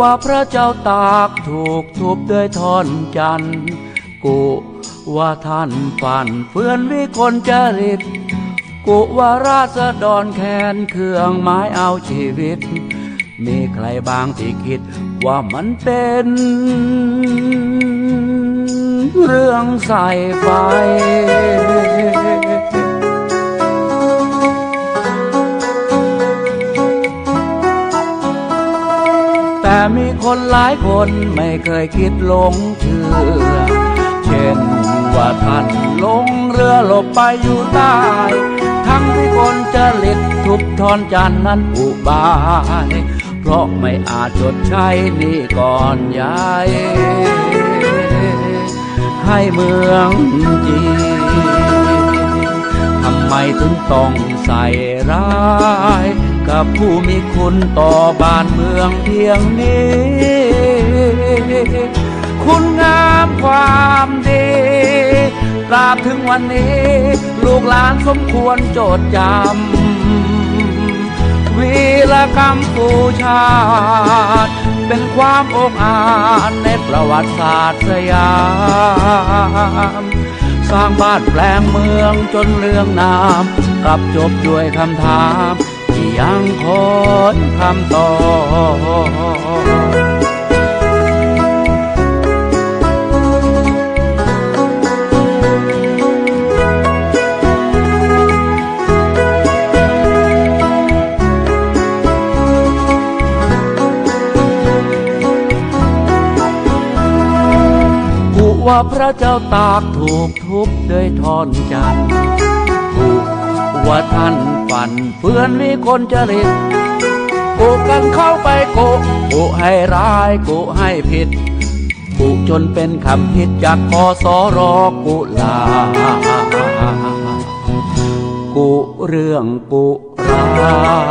ว่าพระเจ้าตากถูกทุบด้วยท่อนจันทร์กุว่าท่านฝันเพื่อนวิคนจริต กุว่าราษฎรแค้นเครื่องไม้เอาชีวิต มีใครบางที่คิดว่ามันเป็น เรื่องใส่ไฟ มีคนหลายคนไม่เคยคิดลงเชื่อ เช่นว่าท่านลงเรือหลบไปอยู่ใต้ทั้งที่คนจะเล็ดทุบทอนจันทร์นั้นอุบาย เพราะไม่อาจจดใช้นี่ก่อนยายให้เมืองจีนทำไมถึงต้องใส่ร้าย กับผู้มีคุณต่อบ้านเมืองเพียงนี้ คุณงามความดีตราบถึงวันนี้ ลูกหลานสมควรโจดจำวีรกรรมปูชาติ เป็นความอกอาจในประวัติศาสตร์สยาม สร้างบ้านแปลงเมืองจนเรื่องนามกลับจบด้วยคำถาม ที่ยังคอยคำตอบกุว่าพระเจ้าตากถูกทุบด้วยทอนจันทร์ ว่าท่านฝันเพื่อนมีคนจริตกุกันเข้าไปกุกุให้ร้ายกุให้ผิดกุจนเป็นคำฮิตจากคอสอรอกุลา กุเรื่องกุรา